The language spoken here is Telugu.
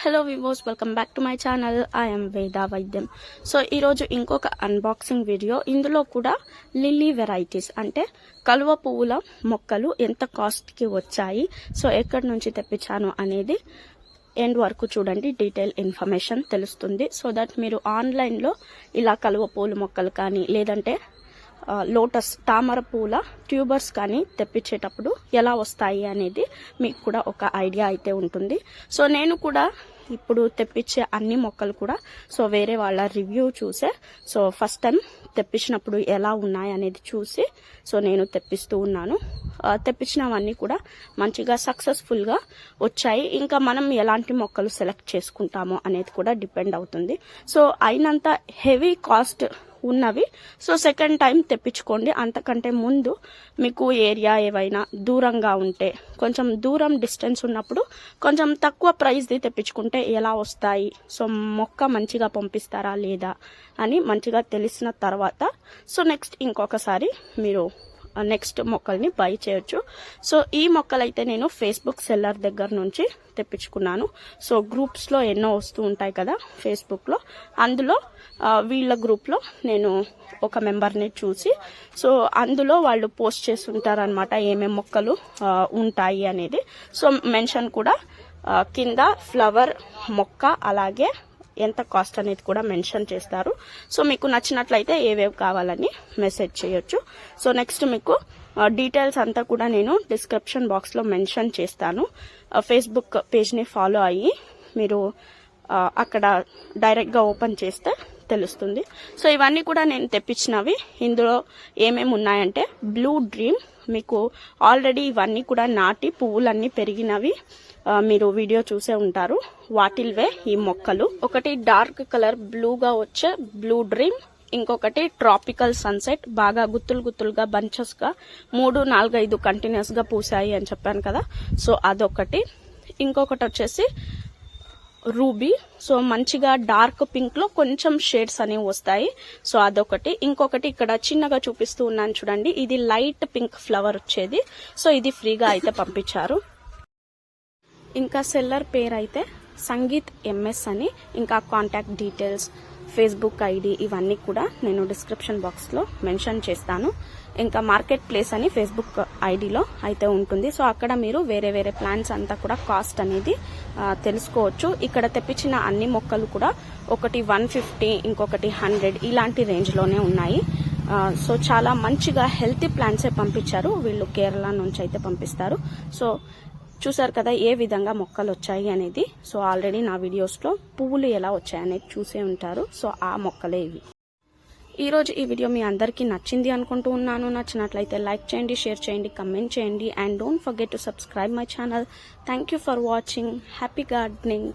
Hello viewers welcome back to my channel I'm Veda Vaidyam so ఈరోజు ఇంకొక అన్బాక్సింగ్ వీడియో ఇందులో కూడా లిల్లీ వెరైటీస్ అంటే కలువ పువ్వుల మొక్కలు ఎంత కాస్ట్కి వచ్చాయి సో ఎక్కడి నుంచి తెప్పించాను అనేది ఎండ్ వరకు చూడండి. డీటెయిల్ ఇన్ఫర్మేషన్ తెలుస్తుంది. సో దట్ మీరు ఆన్లైన్లో ఇలా కలువ పూల మొక్కలు కానీ లేదంటే లోటస్ తామర పూల ట్యూబర్స్ కానీ తెప్పించేటప్పుడు ఎలా వస్తాయి అనేది మీకు కూడా ఒక ఐడియా అయితే ఉంటుంది. సో నేను కూడా ఇప్పుడు తెప్పించే అన్ని మొక్కలు కూడా సో వేరే వాళ్ళ రివ్యూ చూసే సో ఫస్ట్ టైం తెప్పించినప్పుడు ఎలా ఉన్నాయి అనేది చూసి సో నేను తెప్పిస్తూ ఉన్నాను. తెప్పించినవన్నీ కూడా మంచిగా సక్సెస్ఫుల్గా వచ్చాయి. ఇంకా మనం ఎలాంటి మొక్కలు సెలెక్ట్ చేసుకుంటామో అనేది కూడా డిపెండ్ అవుతుంది. సో అయినంత హెవీ కాస్ట్ ఉన్నవి. సో సెకండ్ టైం తెప్పించుకోండి. అంతకంటే ముందు మీకు ఏరియా ఏవైనా దూరంగా ఉంటే కొంచెం దూరం డిస్టెన్స్ ఉన్నప్పుడు కొంచెం తక్కువ ప్రైస్ది తెప్పించుకుంటే ఎలా వస్తాయి? సో మొక్క మంచిగా పంపిస్తారా లేదా అని మంచిగా తెలిసిన తర్వాత సో నెక్స్ట్ ఇంకొకసారి మీరు నెక్స్ట్ మొక్కల్ని బై చేయొచ్చు. సో ఈ మొక్కలైతే నేను ఫేస్బుక్ సెల్లర్ దగ్గర నుంచి తెప్పించుకున్నాను. సో గ్రూప్స్లో ఎన్నో వస్తూ ఉంటాయి కదా ఫేస్బుక్లో అందులో వీళ్ళ గ్రూప్లో నేను ఒక మెంబర్ని చూసి సో అందులో వాళ్ళు పోస్ట్ చేసి ఉంటారనమాట ఏమేమి మొక్కలు ఉంటాయి అనేది. సో మెన్షన్ కూడా కింద ఫ్లవర్ మొక్క అలాగే ఎంత కాస్ట్ అనేది కూడా మెన్షన్ చేస్తారు. సో మీకు నచ్చినట్లయితే ఏవేవి కావాలని మెసేజ్ చేయొచ్చు. సో నెక్స్ట్ మీకు డీటెయిల్స్ అంతా కూడా నేను డిస్క్రిప్షన్ బాక్స్లో మెన్షన్ చేస్తాను. ఫేస్బుక్ పేజ్ని ఫాలో అయ్యి మీరు అక్కడ డైరెక్ట్గా ఓపెన్ చేస్తే తెలుస్తుంది. సో ఇవన్నీ కూడా నేను తెప్పించినవి. ఇందులో ఏమేమి ఉన్నాయంటే బ్లూ డ్రీమ్ మీకు ఆల్రెడీ ఇవన్నీ కూడా నాటి పువ్వులన్నీ పెరిగినవి మీరు వీడియో చూసే ఉంటారు. వాటిల్వే ఈ మొక్కలు. ఒకటి డార్క్ కలర్ బ్లూగా వచ్చే బ్లూ డ్రీమ్ ఇంకొకటి ట్రాపికల్ సన్సెట్ బాగా గుత్తులు గుత్తులుగా బంచెస్గా మూడు నాలుగైదు కంటిన్యూస్గా పూసాయి అని చెప్పాను కదా. సో అదొకటి. ఇంకొకటి వచ్చేసి రూబీ. సో మంచిగా డార్క్ పింక్లో కొంచెం షేడ్స్ అనేవి వస్తాయి. సో అదొకటి. ఇంకొకటి ఇక్కడ చిన్నగా చూపిస్తూ ఉన్నాను చూడండి. ఇది లైట్ పింక్ ఫ్లవర్ వచ్చేది. సో ఇది ఫ్రీగా అయితే పంపించారు. ఇంకా సెల్లర్ పేరు అయితే సంగీత్ ఎంఎస్ అని. ఇంకా కాంటాక్ట్ డీటెయిల్స్ ఫేస్బుక్ ఐడి ఇవన్నీ కూడా నేను డిస్క్రిప్షన్ బాక్స్లో మెన్షన్ చేస్తాను. ఇంకా మార్కెట్ ప్లేస్ అని ఫేస్బుక్ ఐడిలో అయితే ఉంటుంది. సో అక్కడ మీరు వేరే వేరే ప్లాన్స్ అంతా కూడా కాస్ట్ అనేది తెలుసుకోవచ్చు. ఇక్కడ తెప్పించిన అన్ని మొక్కలు కూడా ఒకటి వన్ ఫిఫ్టీ ఇంకొకటి హండ్రెడ్ ఇలాంటి రేంజ్లోనే ఉన్నాయి. సో చాలా మంచిగా హెల్తీ ప్లాంట్సే పంపించారు. వీళ్ళు కేరళ నుంచి అయితే పంపిస్తారు. సో చూసారు కదా ఏ విధంగా మొక్కలు వచ్చాయి అనేది. సో ఆల్రెడీ నా వీడియోస్లో పువ్వులు ఎలా వచ్చాయనేది చూసే ఉంటారు. సో ఆ మొక్కలే ఇవి. ఈరోజు ఈ వీడియో మీ అందరికీ నచ్చింది అనుకుంటూ ఉన్నాను. నచ్చినట్లయితే లైక్ చేయండి షేర్ చేయండి కమెంట్ చేయండి. And don't forget to subscribe my channel thank you for watching happy gardening